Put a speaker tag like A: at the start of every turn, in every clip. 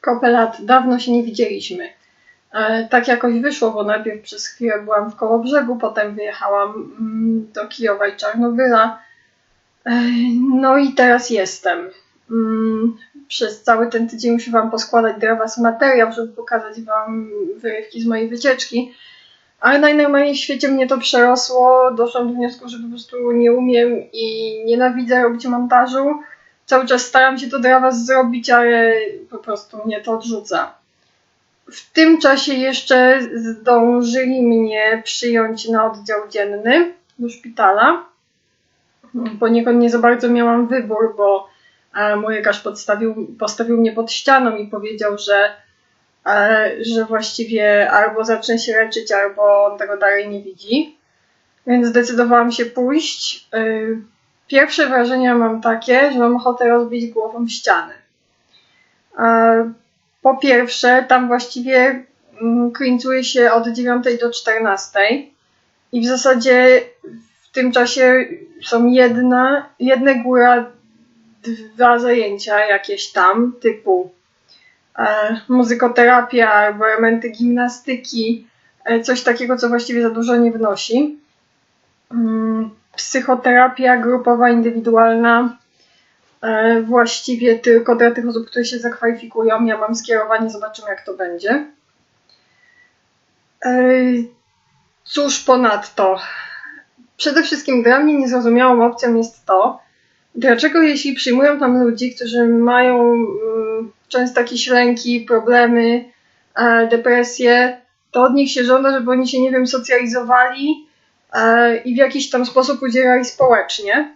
A: Kopę lat, dawno się nie widzieliśmy. E, tak jakoś wyszło, bo najpierw przez chwilę byłam w Kołobrzegu, potem wyjechałam mm, do Kijowa i Czarnobyla. E, no i teraz jestem. Mm, przez cały ten tydzień muszę Wam poskładać dla Was materiał, żeby pokazać Wam wyrywki z mojej wycieczki. Ale najnormalniej w świecie mnie to przerosło. Doszłam do wniosku, że po prostu nie umiem i nienawidzę robić montażu. Cały czas staram się to dla Was zrobić, ale po prostu mnie to odrzuca. W tym czasie jeszcze zdążyli mnie przyjąć na oddział dzienny do szpitala. Poniekąd nie za bardzo miałam wybór, bo e, mój lekarz podstawił, postawił mnie pod ścianą i powiedział, że, e, że właściwie albo zacznę się leczyć, albo on tego dalej nie widzi. Więc zdecydowałam się pójść. Pierwsze wrażenia mam takie, że mam ochotę rozbić głową ściany. Po pierwsze, tam właściwie mm, klincuje się od 9 do 14 i w zasadzie w tym czasie są jedna, jedne góra, dwa zajęcia jakieś tam, typu e, muzykoterapia albo elementy gimnastyki, e, coś takiego, co właściwie za dużo nie wnosi. Mm, Psychoterapia grupowa, indywidualna, e, właściwie tylko dla tych osób, które się zakwalifikują. Ja mam skierowanie, zobaczymy jak to będzie. E, Cóż ponadto? Przede wszystkim dla mnie niezrozumiałą opcją jest to, dlaczego jeśli przyjmują tam ludzi, którzy mają mm, często jakieś lęki, problemy, e, depresje, to od nich się żąda, żeby oni się, nie wiem, socjalizowali i w jakiś tam sposób udzielali społecznie.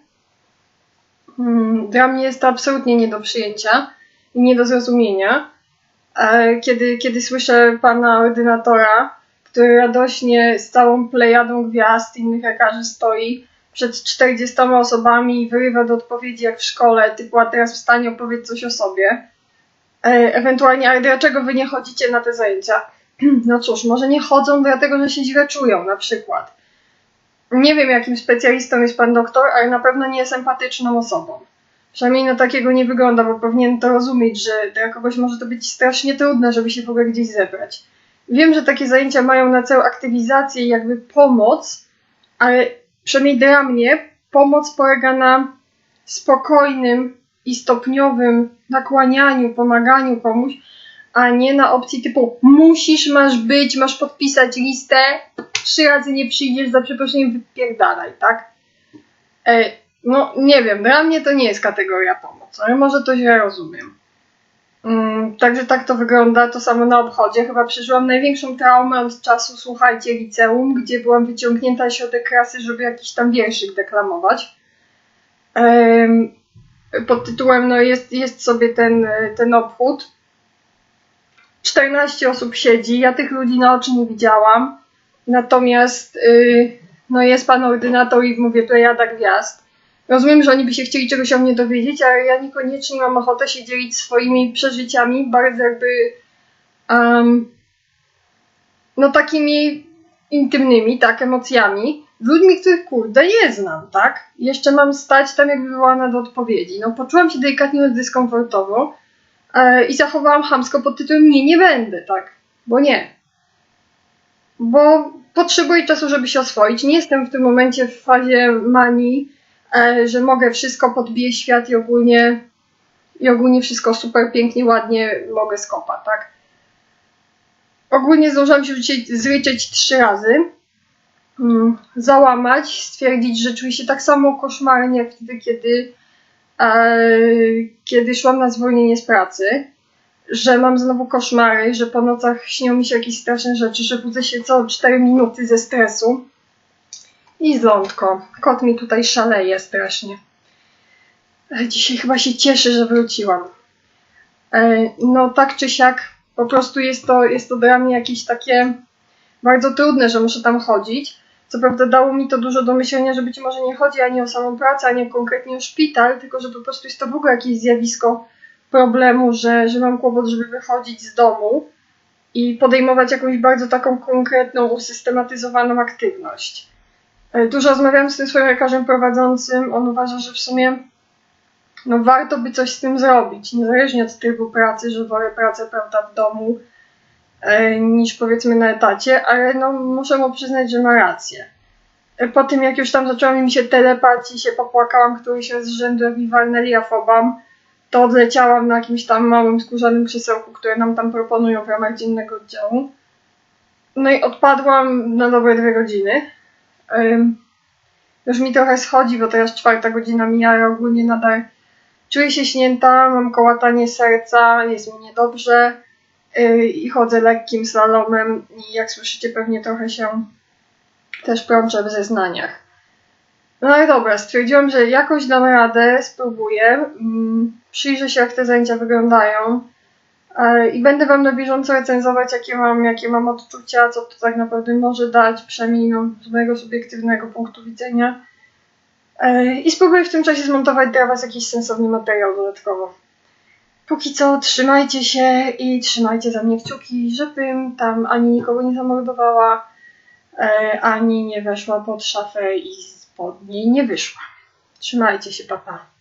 A: Mm, Dla mnie jest to absolutnie nie do przyjęcia i nie do zrozumienia. E, Kiedy, kiedy słyszę pana ordynatora, który radośnie z całą plejadą gwiazd innych lekarzy stoi przed 40 osobami i wyrywa do odpowiedzi jak w szkole, typu a teraz wstanie opowiedz coś o sobie. E, Ewentualnie, ale dlaczego wy nie chodzicie na te zajęcia? No cóż, może nie chodzą dlatego, że się źle czują na przykład. Nie wiem jakim specjalistą jest pan doktor, ale na pewno nie jest empatyczną osobą. Przynajmniej na takiego nie wygląda, bo powinien to rozumieć, że dla kogoś może to być strasznie trudne, żeby się w ogóle gdzieś zebrać. Wiem, że takie zajęcia mają na celu aktywizację i jakby pomoc, ale przynajmniej dla mnie pomoc polega na spokojnym i stopniowym nakłanianiu, pomaganiu komuś, a nie na opcji typu musisz, masz być, masz podpisać listę, trzy razy nie przyjdziesz, za przeproszeniem wypierdalaj, tak? E, no nie wiem, dla mnie to nie jest kategoria pomoc, ale może to źle rozumiem. Mm, także tak to wygląda, to samo na obchodzie. Chyba przeżyłam największą traumę od czasu, słuchajcie, liceum, gdzie byłam wyciągnięta środek klasy, żeby jakiś tam wierszyk deklamować. Pod tytułem, no jest, jest sobie ten, ten obchód. 14 osób siedzi, ja tych ludzi na oczy nie widziałam. Natomiast y, no jest pan ordynator i mówię plejada gwiazd. Rozumiem, że oni by się chcieli czegoś o mnie dowiedzieć, ale ja niekoniecznie mam ochotę się dzielić swoimi przeżyciami, bardzo jakby um, no takimi intymnymi, tak, emocjami, z ludźmi, których kurde nie znam, tak? Jeszcze mam stać tam jak wywołana do odpowiedzi. No poczułam się delikatnie dyskomfortowo i zachowałam chamsko pod tytułem nie, nie będę, tak? Bo nie. Bo potrzebuję czasu, żeby się oswoić. Nie jestem w tym momencie w fazie manii, e, że mogę wszystko, podbiję świat i ogólnie, i ogólnie wszystko super, pięknie, ładnie mogę skopa, tak? Ogólnie zdążyłam się zryczeć trzy razy, mm, załamać, stwierdzić, że czuję się tak samo koszmarnie jak wtedy, kiedy, e, kiedy szłam na zwolnienie z pracy, że mam znowu koszmary, że po nocach śnią mi się jakieś straszne rzeczy, że budzę się co 4 minuty ze stresu. I zlądko. Kot mi tutaj szaleje strasznie. E, Dzisiaj chyba się cieszy, że wróciłam. E, No tak czy siak, po prostu jest to, jest to dla mnie jakieś takie bardzo trudne, że muszę tam chodzić. Co prawda dało mi to dużo do myślenia, że być może nie chodzi ani o samą pracę, ani konkretnie o szpital, tylko że po prostu jest to w ogóle jakieś zjawisko problemu, że, że mam kłopot, żeby wychodzić z domu i podejmować jakąś bardzo taką konkretną, usystematyzowaną aktywność. E, Dużo rozmawiałam z tym swoim lekarzem prowadzącym. On uważa, że w sumie no warto by coś z tym zrobić, niezależnie od trybu pracy, że wolę pracę, prawda, w domu niż powiedzmy na etacie, ale no muszę mu przyznać, że ma rację. E, Po tym jak już tam zaczęła mi się telepać i się popłakałam któryś raz z rzędu, jak mi walnęli afobam, to odleciałam na jakimś tam małym skórzanym krzesełku, które nam tam proponują w ramach dziennego oddziału. No i odpadłam na dobre dwie godziny. Już mi trochę schodzi, bo teraz czwarta godzina mija, ale ogólnie nadal czuję się śnięta, mam kołatanie serca, jest mi niedobrze i chodzę lekkim slalomem i jak słyszycie pewnie trochę się też plączę w zeznaniach. No ale dobra, stwierdziłam, że jakoś dam radę, spróbuję, mm, przyjrzę się jak te zajęcia wyglądają i będę Wam na bieżąco recenzować jakie mam, jakie mam odczucia, co to tak naprawdę może dać, przynajmniej no, z mojego subiektywnego punktu widzenia. E, I spróbuję w tym czasie zmontować dla Was jakiś sensowny materiał dodatkowo. Póki co trzymajcie się i trzymajcie za mnie kciuki, żebym tam ani nikogo nie zamordowała, e, ani nie weszła pod szafę i spod niej nie wyszła. Trzymajcie się, papa.